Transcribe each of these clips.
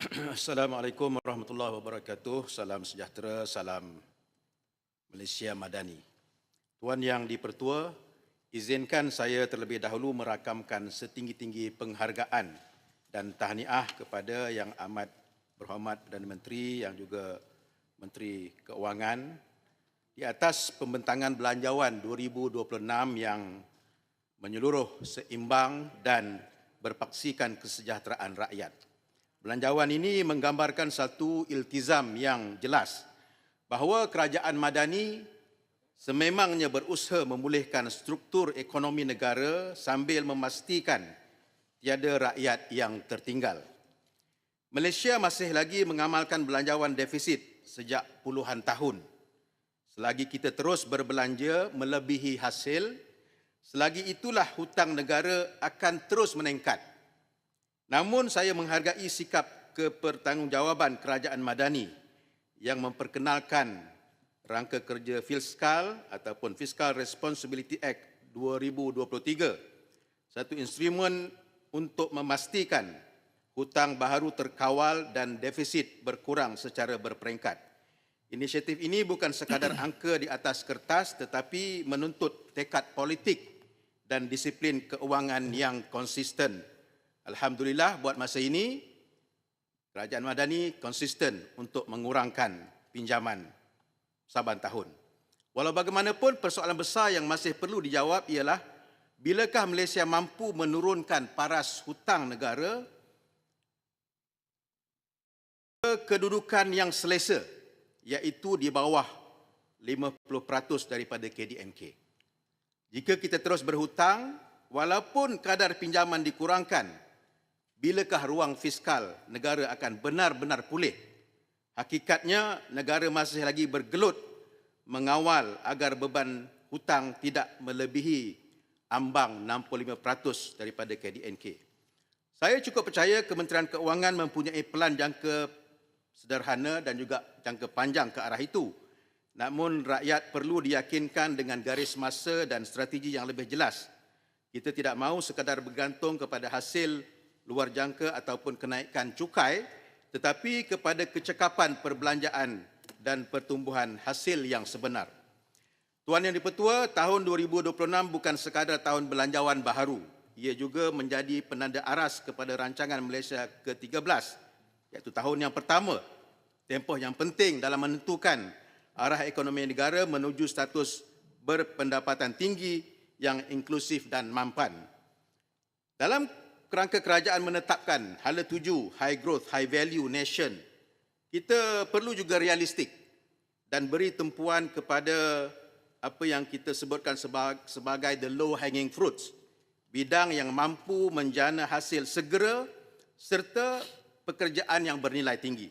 Assalamualaikum warahmatullahi wabarakatuh. Salam sejahtera, salam Malaysia Madani. Tuan Yang Dipertua, izinkan saya terlebih dahulu merakamkan setinggi-tinggi penghargaan dan tahniah kepada Yang Amat Berhormat Perdana Menteri yang juga Menteri Keuangan di atas pembentangan belanjawan 2026 yang menyeluruh seimbang dan berpaksikan kesejahteraan rakyat. Belanjawan ini menggambarkan satu iltizam yang jelas bahawa kerajaan madani sememangnya berusaha memulihkan struktur ekonomi negara sambil memastikan tiada rakyat yang tertinggal. Malaysia masih lagi mengamalkan belanjawan defisit sejak puluhan tahun. Selagi kita terus berbelanja melebihi hasil, selagi itulah hutang negara akan terus meningkat Namun saya menghargai sikap kepertanggungjawaban kerajaan Madani yang memperkenalkan rangka kerja fiskal ataupun Fiscal Responsibility Act 2023 satu instrumen untuk memastikan hutang baharu terkawal dan defisit berkurang secara berperingkat. Inisiatif ini bukan sekadar angka di atas kertas tetapi menuntut tekad politik dan disiplin keuangan yang konsisten Alhamdulillah buat masa ini Kerajaan Madani konsisten untuk mengurangkan pinjaman saban tahun. Walau bagaimanapun persoalan besar yang masih perlu dijawab ialah bilakah Malaysia mampu menurunkan paras hutang negara ke kedudukan yang selesa iaitu di bawah 50% daripada KDNK. Jika kita terus berhutang walaupun kadar pinjaman dikurangkan bilakah ruang fiskal negara akan benar-benar pulih? Hakikatnya negara masih lagi bergelut mengawal agar beban hutang tidak melebihi ambang 65% daripada KDNK. Saya cukup percaya Kementerian Keuangan mempunyai pelan jangka sederhana dan juga jangka panjang ke arah itu. Namun rakyat perlu diyakinkan dengan garis masa dan strategi yang lebih jelas. Kita tidak mahu sekadar bergantung kepada hasil luar jangka ataupun kenaikan cukai tetapi kepada kecekapan perbelanjaan dan pertumbuhan hasil yang sebenar. Tuan Yang Dipertua, tahun 2026 bukan sekadar tahun belanjawan baharu. Ia juga menjadi penanda aras kepada rancangan Malaysia ke-13 iaitu tahun yang pertama tempoh yang penting dalam menentukan arah ekonomi negara menuju status berpendapatan tinggi yang inklusif dan mampan. Dalam kerangka kerajaan menetapkan hala tuju high growth, high value nation, kita perlu juga realistik dan beri tempuan kepada apa yang kita sebutkan sebagai the low hanging fruits, bidang yang mampu menjana hasil segera serta pekerjaan yang bernilai tinggi.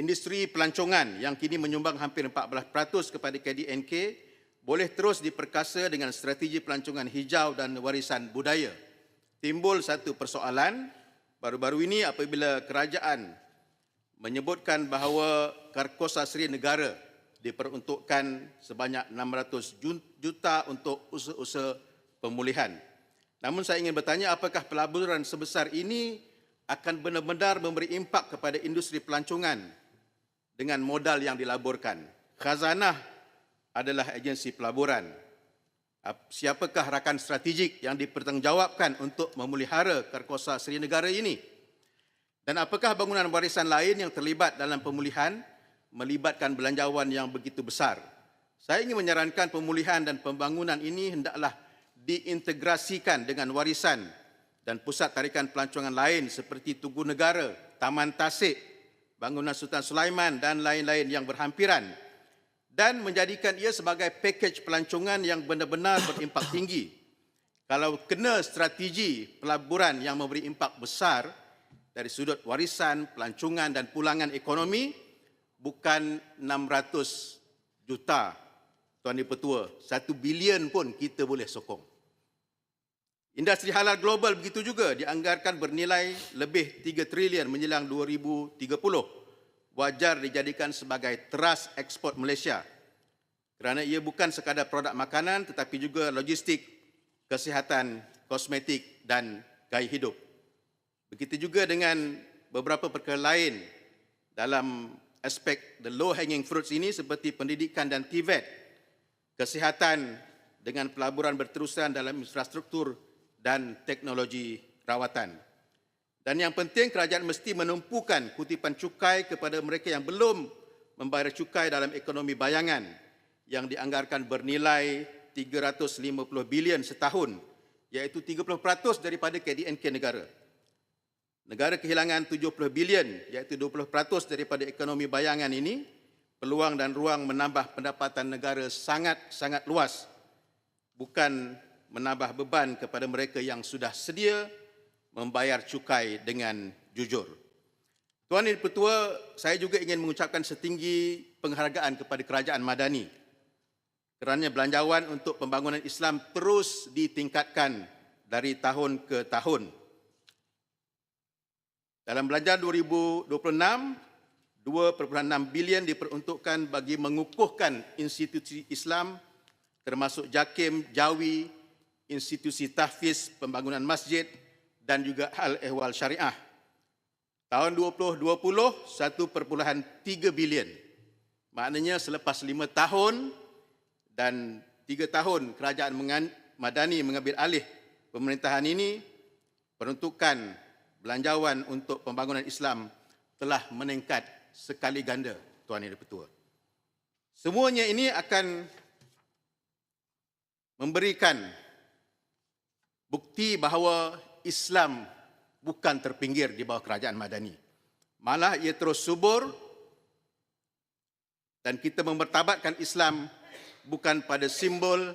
Industri pelancongan yang kini menyumbang hampir 14% kepada KDNK boleh terus diperkasa dengan strategi pelancongan hijau dan warisan budaya timbul satu persoalan baru-baru ini apabila kerajaan menyebutkan bahawa Karkosa Seri Negara diperuntukkan sebanyak 600 juta untuk usaha-usaha pemulihan. Namun saya ingin bertanya apakah pelaburan sebesar ini akan benar-benar memberi impak kepada industri pelancongan dengan modal yang dilaburkan. Khazanah adalah agensi pelaburan siapakah rakan strategik yang dipertanggungjawabkan untuk memelihara Karkosa Seri Negara ini? Dan apakah bangunan warisan lain yang terlibat dalam pemulihan melibatkan belanjawan yang begitu besar? Saya ingin menyarankan pemulihan dan pembangunan ini hendaklah diintegrasikan dengan warisan dan pusat tarikan pelancongan lain seperti Tugu Negara, Taman Tasik, bangunan Sultan Sulaiman dan lain-lain yang berhampiran dan menjadikan ia sebagai pakej pelancongan yang benar-benar berimpak tinggi. Kalau kena strategi pelaburan yang memberi impak besar dari sudut warisan, pelancongan dan pulangan ekonomi, bukan 600 juta Tuan Dipertua, satu bilion pun kita boleh sokong. Industri halal global begitu juga dianggarkan bernilai lebih 3 trilion menjelang 2030 wajar dijadikan sebagai teras ekspor Malaysia kerana ia bukan sekadar produk makanan tetapi juga logistik, kesihatan, kosmetik dan gaya hidup. Begitu juga dengan beberapa perkara lain dalam aspek the low hanging fruits ini seperti pendidikan dan TVET, kesihatan dengan pelaburan berterusan dalam infrastruktur dan teknologi rawatan. Dan yang penting kerajaan mesti menumpukan kutipan cukai kepada mereka yang belum membayar cukai dalam ekonomi bayangan yang dianggarkan bernilai 350 bilion setahun iaitu 30% daripada KDNK negara. Negara kehilangan 70 bilion iaitu 20% daripada ekonomi bayangan ini, peluang dan ruang menambah pendapatan negara sangat-sangat luas. Bukan menambah beban kepada mereka yang sudah sedia membayar cukai dengan jujur. Tuan Yang Pertua, saya juga ingin mengucapkan setinggi penghargaan kepada Kerajaan Madani kerana belanjawan untuk pembangunan Islam terus ditingkatkan dari tahun ke tahun. Dalam belanjaan 2026, 2.6 bilion diperuntukkan bagi mengukuhkan institusi Islam termasuk JAKIM, JAWI, institusi tahfiz pembangunan masjid dan juga hal ehwal syariah. Tahun 2020, 1.3 bilion. Maknanya selepas lima tahun dan tiga tahun kerajaan Madani mengambil alih pemerintahan ini, peruntukan belanjawan untuk pembangunan Islam telah meningkat sekali ganda, Tuan Yang Dipertua. Semuanya ini akan memberikan bukti bahawa Islam bukan terpinggir di bawah kerajaan Madani. Malah ia terus subur dan kita memertabatkan Islam bukan pada simbol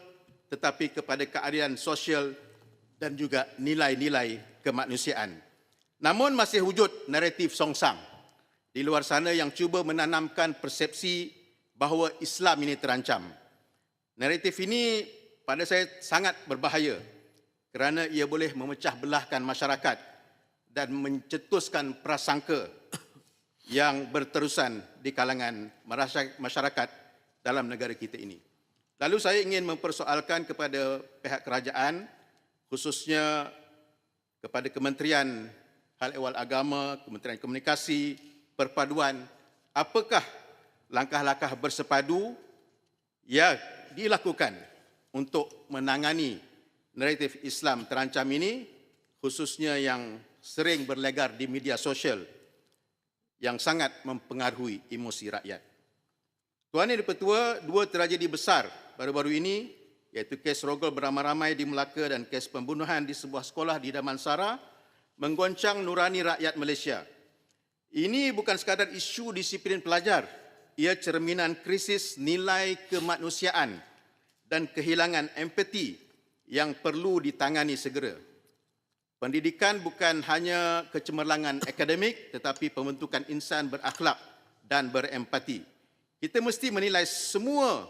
tetapi kepada keadilan sosial dan juga nilai-nilai kemanusiaan. Namun masih wujud naratif songsang di luar sana yang cuba menanamkan persepsi bahawa Islam ini terancam. Naratif ini pada saya sangat berbahaya kerana ia boleh memecah belahkan masyarakat dan mencetuskan prasangka yang berterusan di kalangan masyarakat dalam negara kita ini. Lalu saya ingin mempersoalkan kepada pihak kerajaan khususnya kepada Kementerian Hal Ehwal Agama, Kementerian Komunikasi, Perpaduan, apakah langkah-langkah bersepadu yang dilakukan untuk menangani naratif Islam terancam ini, khususnya yang sering berlegar di media sosial yang sangat mempengaruhi emosi rakyat. Tuan Yang Dipertua, dua tragedi besar baru-baru ini, iaitu kes rogol beramai-ramai di Melaka dan kes pembunuhan di sebuah sekolah di Damansara, menggoncang nurani rakyat Malaysia. Ini bukan sekadar isu disiplin pelajar, ia cerminan krisis nilai kemanusiaan dan kehilangan empati yang perlu ditangani segera. Pendidikan bukan hanya kecemerlangan akademik tetapi pembentukan insan berakhlak dan berempati. Kita mesti menilai semua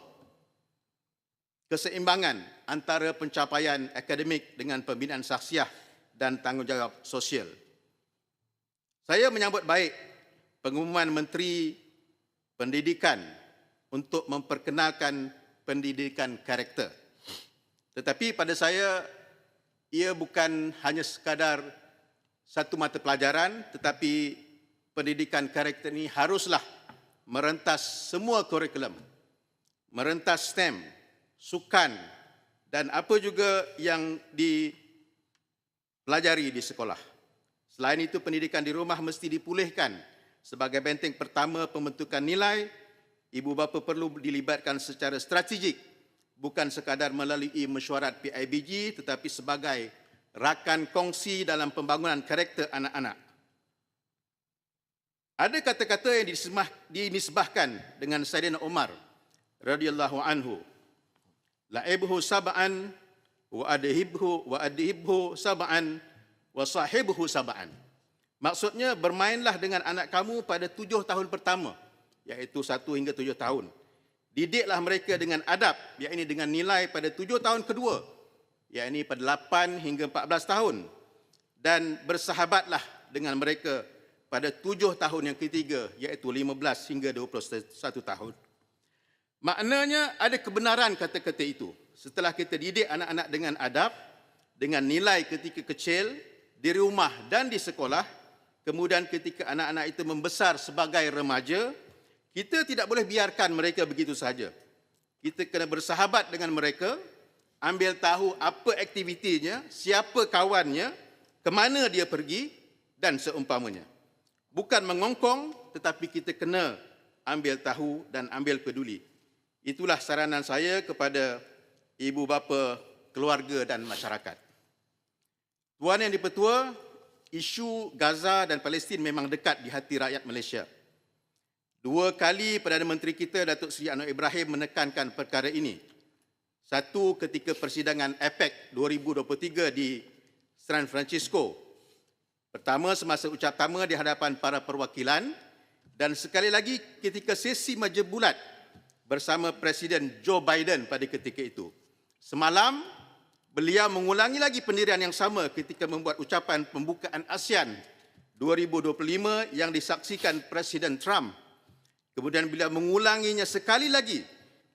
keseimbangan antara pencapaian akademik dengan pembinaan saksiah dan tanggungjawab sosial. Saya menyambut baik pengumuman Menteri Pendidikan untuk memperkenalkan pendidikan karakter. Tetapi pada saya, ia bukan hanya sekadar satu mata pelajaran, tetapi pendidikan karakter ini haruslah merentas semua kurikulum, merentas STEM, sukan dan apa juga yang di pelajari di sekolah. Selain itu, pendidikan di rumah mesti dipulihkan sebagai benteng pertama pembentukan nilai. Ibu bapa perlu dilibatkan secara strategik bukan sekadar melalui mesyuarat PIBG tetapi sebagai rakan kongsi dalam pembangunan karakter anak-anak. Ada kata-kata yang dinisbahkan dengan Sayyidina Umar radhiyallahu anhu. La'ibhu sab'an wa adhibhu wa adhibhu sab'an wa sahibhu sab'an. Maksudnya bermainlah dengan anak kamu pada tujuh tahun pertama, iaitu satu hingga tujuh tahun. Didiklah mereka dengan adab, iaitu dengan nilai pada tujuh tahun kedua, iaitu pada lapan hingga empat belas tahun. Dan bersahabatlah dengan mereka pada tujuh tahun yang ketiga, iaitu lima belas hingga dua puluh satu tahun. Maknanya ada kebenaran kata-kata itu setelah kita didik anak-anak dengan adab, dengan nilai ketika kecil, di rumah dan di sekolah, kemudian ketika anak-anak itu membesar sebagai remaja, kita tidak boleh biarkan mereka begitu saja. Kita kena bersahabat dengan mereka, ambil tahu apa aktivitinya, siapa kawannya, ke mana dia pergi dan seumpamanya. Bukan mengongkong tetapi kita kena ambil tahu dan ambil peduli. Itulah saranan saya kepada ibu bapa, keluarga dan masyarakat. Tuan Yang Dipertua, isu Gaza dan Palestin memang dekat di hati rakyat Malaysia. Dua kali Perdana Menteri kita Datuk Seri Anwar Ibrahim menekankan perkara ini. Satu ketika persidangan APEC 2023 di San Francisco. Pertama semasa ucap tama di hadapan para perwakilan dan sekali lagi ketika sesi majlis bulat bersama Presiden Joe Biden pada ketika itu. Semalam beliau mengulangi lagi pendirian yang sama ketika membuat ucapan pembukaan ASEAN 2025 yang disaksikan Presiden Trump Kemudian beliau mengulanginya sekali lagi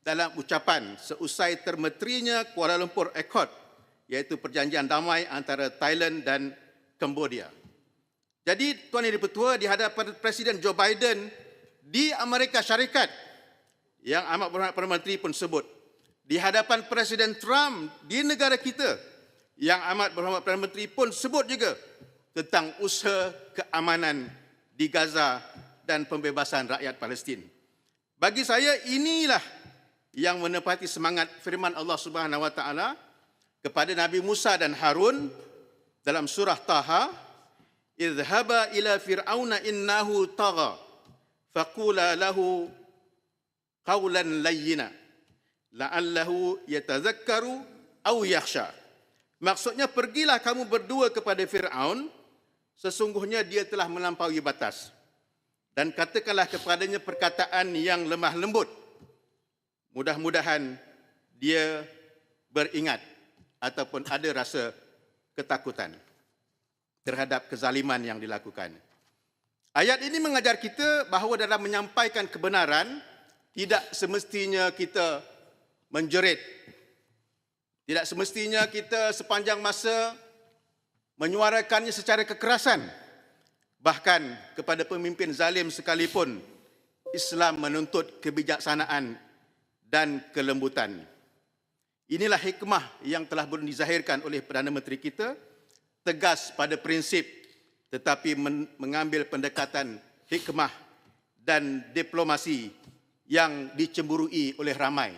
dalam ucapan seusai termeterinya Kuala Lumpur Accord iaitu perjanjian damai antara Thailand dan Cambodia. Jadi Tuan Yang Dipertua di hadapan Presiden Joe Biden di Amerika Syarikat yang amat berhormat Perdana Menteri pun sebut di hadapan Presiden Trump di negara kita yang amat berhormat Perdana Menteri pun sebut juga tentang usaha keamanan di Gaza dan pembebasan rakyat Palestin. Bagi saya inilah yang menepati semangat firman Allah Subhanahu wa taala kepada Nabi Musa dan Harun dalam surah Taha, "Idhhaba ila fir'auna innahu tagha faqula lahu qawlan layyina la'allahu yatazakkaru aw yakhsha." Maksudnya pergilah kamu berdua kepada Firaun sesungguhnya dia telah melampaui batas dan katakanlah kepadanya perkataan yang lemah lembut. Mudah-mudahan dia beringat ataupun ada rasa ketakutan terhadap kezaliman yang dilakukan. Ayat ini mengajar kita bahawa dalam menyampaikan kebenaran tidak semestinya kita menjerit. Tidak semestinya kita sepanjang masa menyuarakannya secara kekerasan. Bahkan kepada pemimpin zalim sekalipun, Islam menuntut kebijaksanaan dan kelembutan. Inilah hikmah yang telah pun dizahirkan oleh Perdana Menteri kita, tegas pada prinsip tetapi mengambil pendekatan hikmah dan diplomasi yang dicemburui oleh ramai.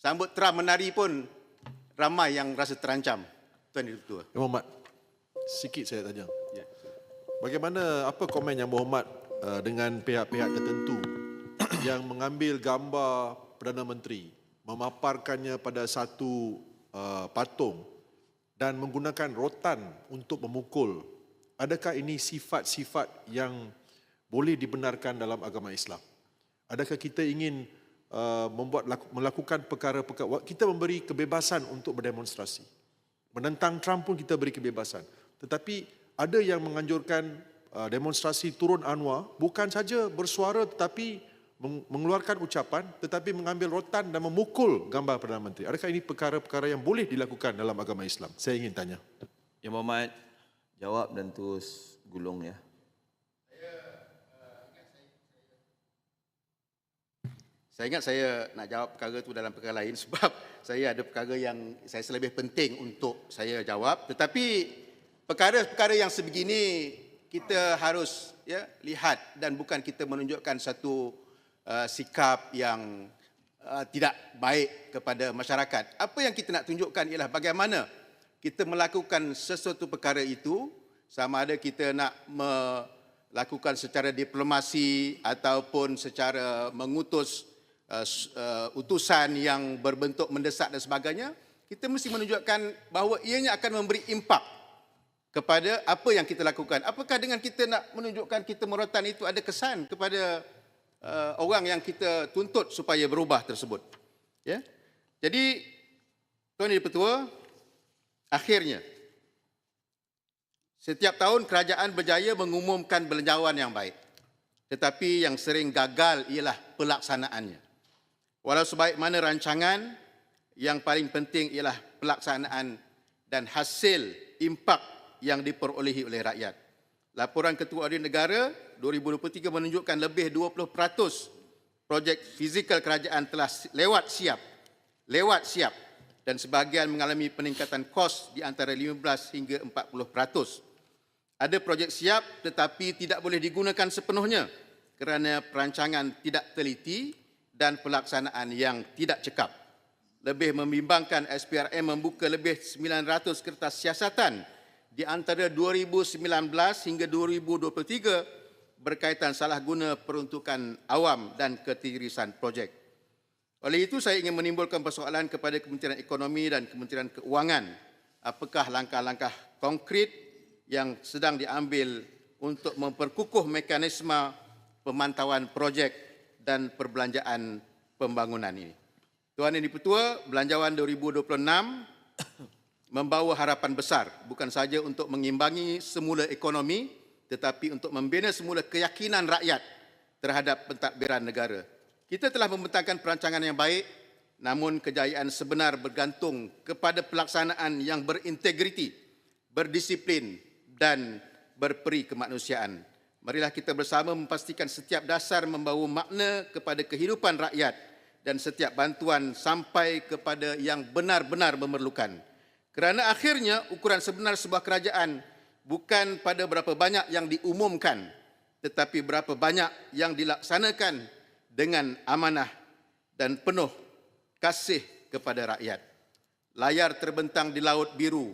Sambut Trump menari pun ramai yang rasa terancam. Tuan Ketua. Muhammad, sikit saya tanya. Bagaimana apa komen yang berhormat uh, dengan pihak-pihak tertentu yang mengambil gambar Perdana Menteri, memaparkannya pada satu uh, patung dan menggunakan rotan untuk memukul. Adakah ini sifat-sifat yang boleh dibenarkan dalam agama Islam? Adakah kita ingin uh, membuat melakukan perkara-perkara kita memberi kebebasan untuk berdemonstrasi. Menentang Trump pun kita beri kebebasan. Tetapi ada yang menganjurkan uh, demonstrasi turun Anwar bukan saja bersuara tetapi mengeluarkan ucapan tetapi mengambil rotan dan memukul gambar Perdana Menteri. Adakah ini perkara-perkara yang boleh dilakukan dalam agama Islam? Saya ingin tanya. Ya Muhammad, jawab dan terus gulung ya. Saya ingat saya nak jawab perkara itu dalam perkara lain sebab saya ada perkara yang saya selebih penting untuk saya jawab. Tetapi perkara-perkara yang sebegini kita harus ya lihat dan bukan kita menunjukkan satu uh, sikap yang uh, tidak baik kepada masyarakat. Apa yang kita nak tunjukkan ialah bagaimana kita melakukan sesuatu perkara itu sama ada kita nak melakukan secara diplomasi ataupun secara mengutus uh, uh, utusan yang berbentuk mendesak dan sebagainya, kita mesti menunjukkan bahawa ianya akan memberi impak kepada apa yang kita lakukan. Apakah dengan kita nak menunjukkan kita merotan itu ada kesan kepada uh, orang yang kita tuntut supaya berubah tersebut. Ya. Jadi Tuan Yang Pertua, akhirnya setiap tahun kerajaan berjaya mengumumkan belanjawan yang baik. Tetapi yang sering gagal ialah pelaksanaannya. Walau sebaik mana rancangan, yang paling penting ialah pelaksanaan dan hasil impak yang diperolehi oleh rakyat. Laporan Ketua Audit Negara 2023 menunjukkan lebih 20% projek fizikal kerajaan telah lewat siap. Lewat siap dan sebahagian mengalami peningkatan kos di antara 15 hingga 40%. Ada projek siap tetapi tidak boleh digunakan sepenuhnya kerana perancangan tidak teliti dan pelaksanaan yang tidak cekap. Lebih membimbangkan SPRM membuka lebih 900 kertas siasatan di antara 2019 hingga 2023 berkaitan salah guna peruntukan awam dan ketirisan projek. Oleh itu saya ingin menimbulkan persoalan kepada Kementerian Ekonomi dan Kementerian Keuangan. Apakah langkah-langkah konkret yang sedang diambil untuk memperkukuh mekanisme pemantauan projek dan perbelanjaan pembangunan ini. Tuan Yang Dipertua, Belanjawan 2026 membawa harapan besar bukan saja untuk mengimbangi semula ekonomi tetapi untuk membina semula keyakinan rakyat terhadap pentadbiran negara. Kita telah membentangkan perancangan yang baik namun kejayaan sebenar bergantung kepada pelaksanaan yang berintegriti, berdisiplin dan berperi kemanusiaan. Marilah kita bersama memastikan setiap dasar membawa makna kepada kehidupan rakyat dan setiap bantuan sampai kepada yang benar-benar memerlukan. Kerana akhirnya ukuran sebenar sebuah kerajaan bukan pada berapa banyak yang diumumkan tetapi berapa banyak yang dilaksanakan dengan amanah dan penuh kasih kepada rakyat. Layar terbentang di laut biru,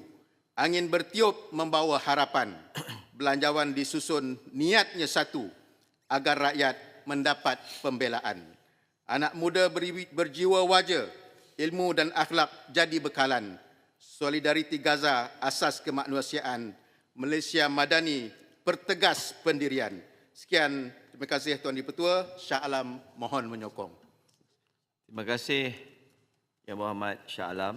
angin bertiup membawa harapan. Belanjawan disusun niatnya satu agar rakyat mendapat pembelaan. Anak muda berjiwa waja, ilmu dan akhlak jadi bekalan. Solidariti Gaza asas kemanusiaan. Malaysia Madani pertegas pendirian. Sekian, terima kasih Tuan Dipertua. Syah Alam mohon menyokong. Terima kasih Yang Berhormat Shah Alam.